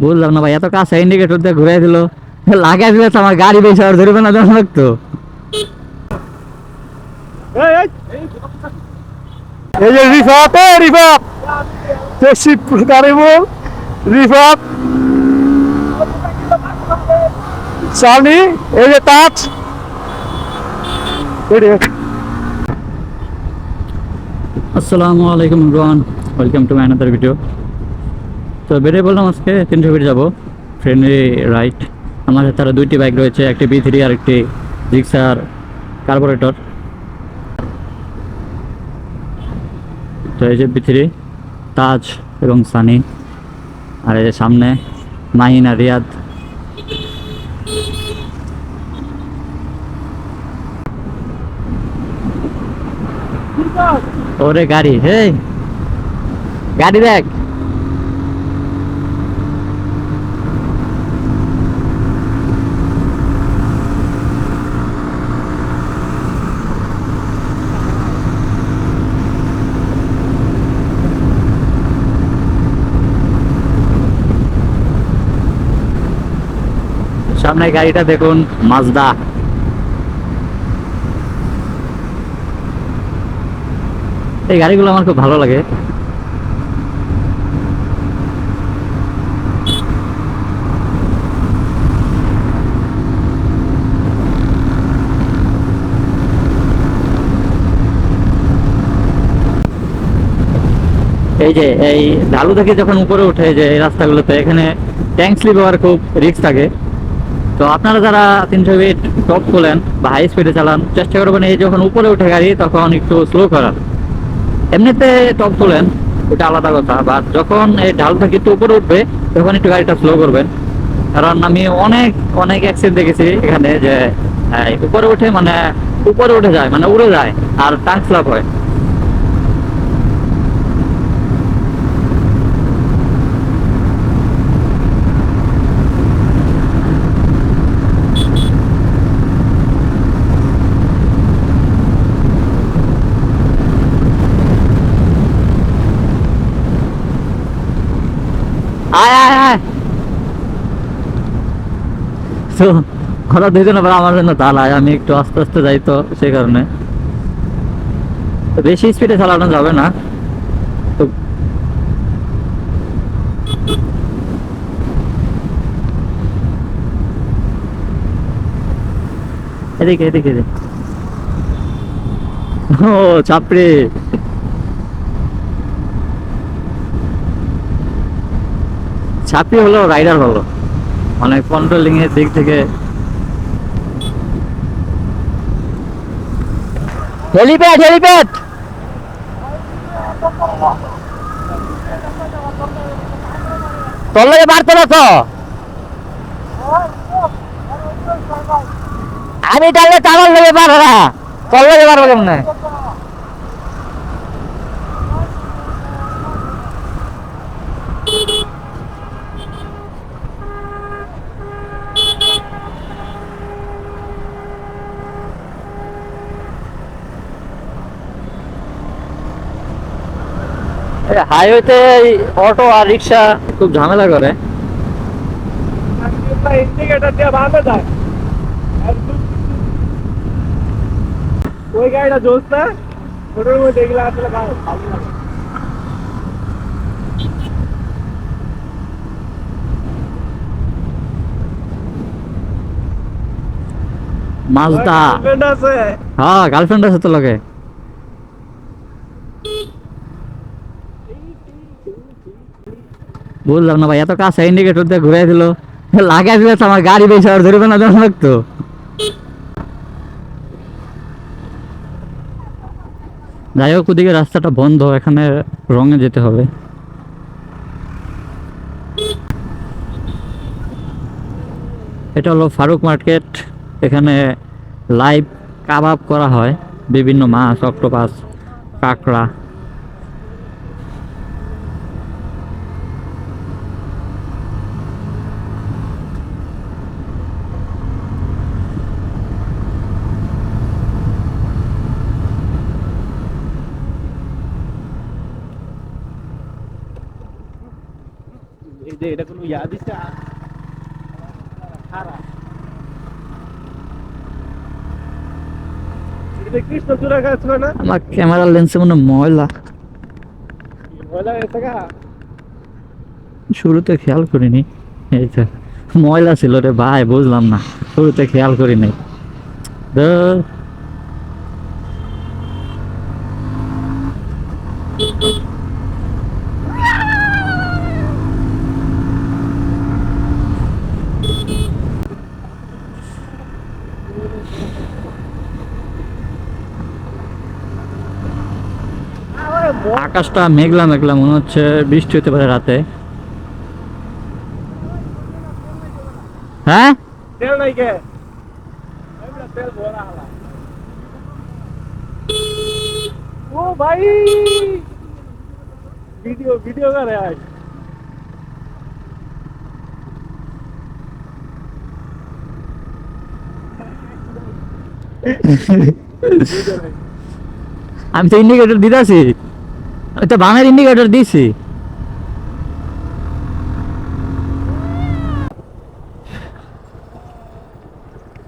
বুঝলাম না ভাই, এত কাছে ইন্ডিকেটর দিয়ে ঘুরাই দিল। লাগাই দিলে আমার গাড়ি বেশি আর ধরবে না জানা লাগতো এই যে রিফাত, এই যে আসসালামু আলাইকুম Rohan welcome to my another video তো বেরিয়ে বললাম আজকে, তিনশো ফিট যাব ফ্রেন্ডলি রাইড আমার আরও দুইটি বাইক রয়েছে, একটি বি থ্রি আর একটি জিক্সার কার্বোরেটর তো এই যে বি থ্রি তাজ এবং সানি আর এই যে সামনে মাহিন আর রিয়াদ ওরে গাড়ি হে গাড়ি দেখ। সামনে গাড়িটা দেখুন মাজদা এই গাড়িগুলো আমার খুব ভালো লাগে। এই যে, এই ঢালু থেকে যখন উপরে উঠে যে এই রাস্তাগুলোতে, এখানে ট্যাঙ্ক স্লিপ হওয়ার খুব রিস্ক থাকে। তো আপনারা যারা তিনশো ফিট টপ খোলেন বা হাই স্পিডে চালান, চেষ্টা করবেন এই যখন উপরে উঠে গাড়ি, তখন একটু স্লো করার। এমনিতে টপ তোলেন, এটা আলাদা কথা বা যখন এই ঢালটা কিন্তু উপরে উঠবে, তখন একটু গাড়িটা স্লো করবেন। কারণ আমি অনেক অনেক অ্যাক্সিডেন্ট দেখেছি এখানে যে উপরে উঠে মানে উপরে উঠে যায় মানে উড়ে যায়, আর টাক স্লাপ হয়। তো ওরা দুইজন আবার আমার জন্য দাঁড়ায় আমি একটু আস্তে আস্তে যাই তো সেই কারণে। বেশি স্পিডে চালানো যাবে না। তো এদিকে এদিকে। ও, চাপড়ে। ছাপি হলো রাইডার হলো মানে কন্ট্রোলিং এর দিক থেকে। হেলিপ্যাড হেলিপ্যাড তোর লাগে বাড়তে না তো আমি টানলে টানার লেগে পারো না তোর লাগে পারব কেমনে? হাইওয়েতে অটো আর রিক্সা খুব ঝামেলা করে। ইন্ডিকেটার দিয়ে ভাবে যায় ওই গাড়িটা জোস না ওটার মধ্যে এগুলো আসলে ভালো ভালো লাগে মাজদা হ্যাঁ গার্লফ্রেন্ড আছে তো লগে। বুঝলাম না ভাই, এত কাছে ইন্ডিকেটর দিয়ে ঘুরাই দিল। লাগাই দিলে তো, আমার গাড়ি বেশি আর ধরবে না জানা লাগতো। যাই হোক, ওদিকে রাস্তাটা বন্ধ, এখানে রঙে যেতে হবে। এটা হলো ফারুক মার্কেট, এখানে লাইভ কাবাব করা হয়, বিভিন্ন মাছ, অক্টোপাস, কাঁকড়া। যে এটা কোনো ইয়া দিছে? আমার ক্যামেরার লেন্সে মনে ময়লা। শুরুতে খেয়াল করিনি। এই তো ময়লা ছিল রে ভাই বুঝলাম না। শুরুতে খেয়াল করি নাই। আকাশটা মেঘলা মেঘলা মনে হচ্ছে বৃষ্টি হতে পারে রাতে। হ্যাঁ? ও ভাই! ভিডিও ভিডিও করে আজ আমি তো ইন্ডিকেটর দিতেছি। আমি তো ইন্ডিকেটর দিছি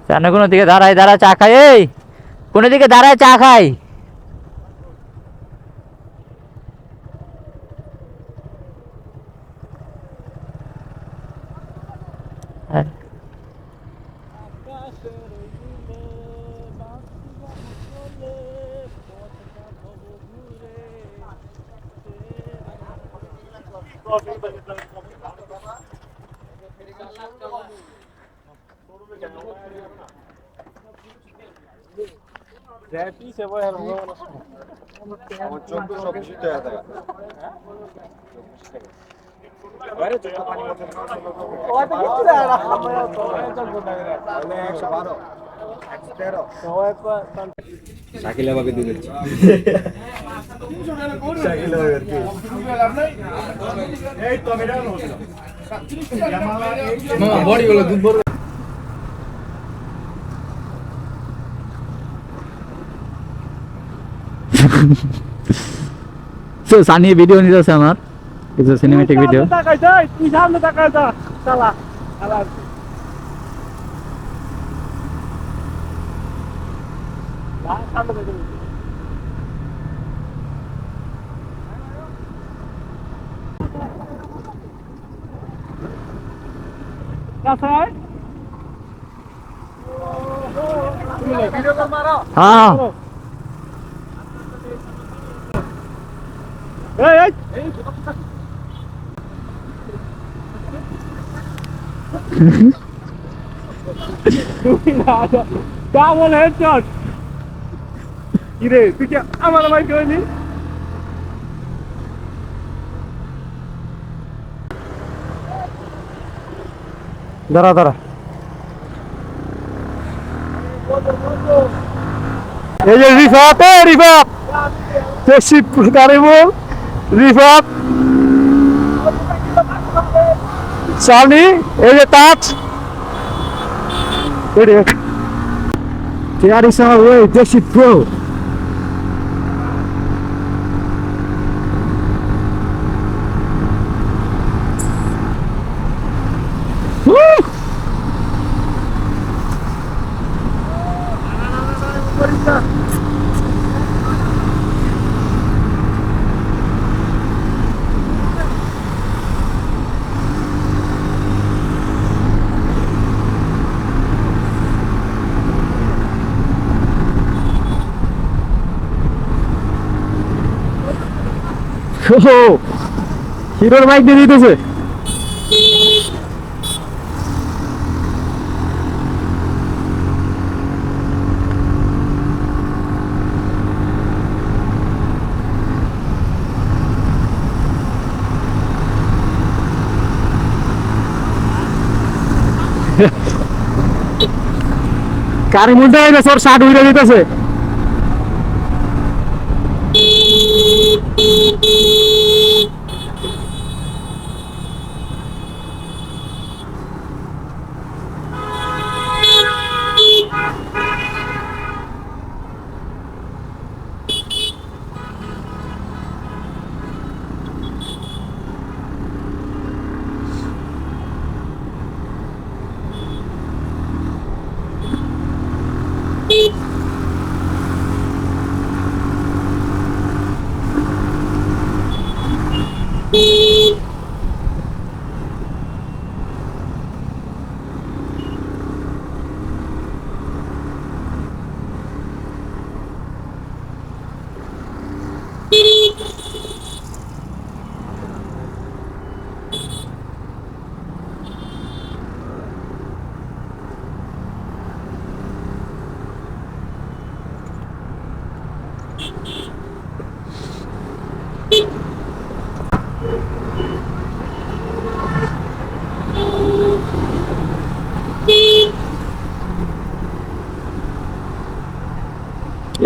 কেন কোনো দিকে দাঁড়ায় দাঁড়া চা খাই, এই, কোনো দিকে দাঁড়ায় চা খাই হ্যাঁ। র্যাপি সে বয় আর আমার চোখ তো সব কিছুতে হয়ে থাকে। বাইরে চোখ পানি মতো তাহলে একশো বারো একশো তেরো। শাকিলা ভাবে দিয়ে দিচ্ছি শাকিলা ভাবে আর কি বডি বলে দুধ বড় তো সানি ভিডিও নিতেছে আমার কিছু সিনেমেটিক ভিডিও তাকাই যাই তুই সামনে তাকাই যা চালা চালা না, সামনে তাকাই যাই। কাছায়? ভিডিও কল মারো হ্যাঁ এই এই তুই না ডাবল হেডশট কিরে তুই কি আমার ভাই কইলি দাঁড়া দাঁড়া এই যে রিফাত, এ রিফাত ট্যাক্সি গাড়ি বল রিফাত সানি এই যে তাজ There is our way, Taxi Pro. Woo! হিরোর বাইক দিয়ে দিতেছে। কারি মুন্ডা ওর শার্ট উড়ে দিতেছে?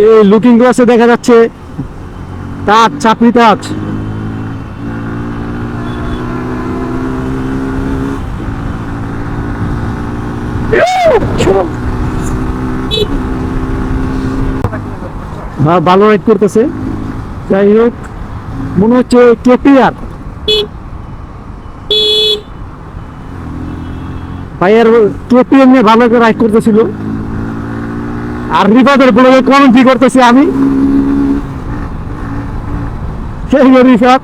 এই লুকিং গ্লাসে দেখা যাচ্ছে। তাজ, চাপড়ি তাজ। হ্যাঁ ভালো রাইড করতেছে। যাই হোক, মনে হচ্ছে কেপিআর ভাইয়ের কেপিএম নিয়ে ভালো করে রাইড করতেছিল। আর রিফাতের ব্লগে কমেন্টই করতেছি আমি? সেই যে রিফাত।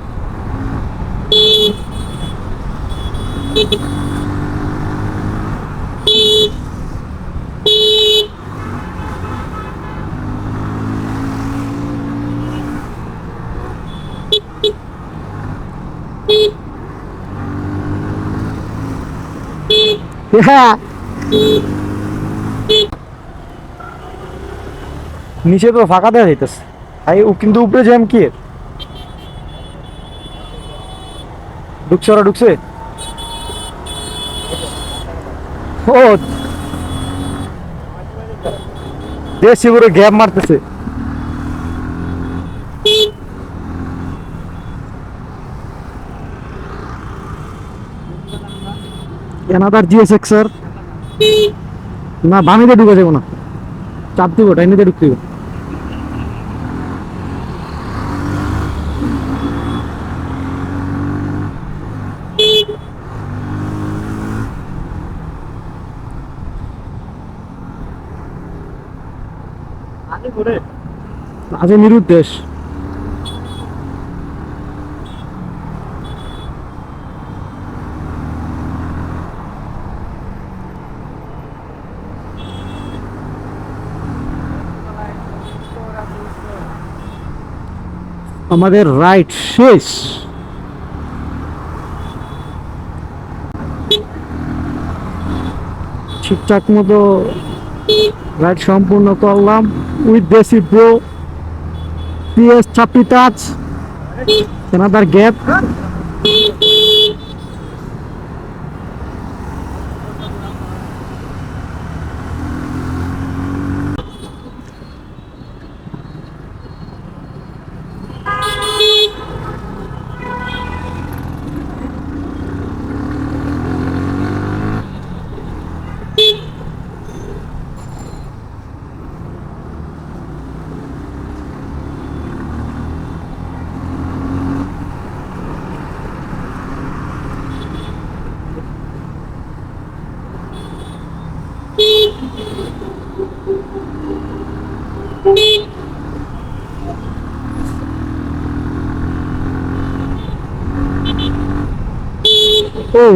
হ্যাঁ। নিচে তো ফাঁকা দেওয়া যাইতেছে। ভাই, ও কিন্তু উপরে জ্যাম কি? ঢুকছে ওরা, ঢুকছে? ও! দেশি পুরো গ্যাপ মারতেছে। এনাদার জিএসএক্স স্যার না বামিতে ঢুকে যাব না। চাপ দিব ডাইনিতে ঢুকতে দিব আজ নিরুদ্দেশ। আমাদের রাইট শেষ। ঠিকঠাক মতো রাইড সম্পূর্ণ করলাম। উইথ দেশি bro. PS ছাপ্পি touch another gap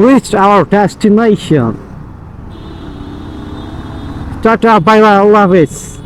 reached our destination. Tata, bye bye, Allah Hafiz.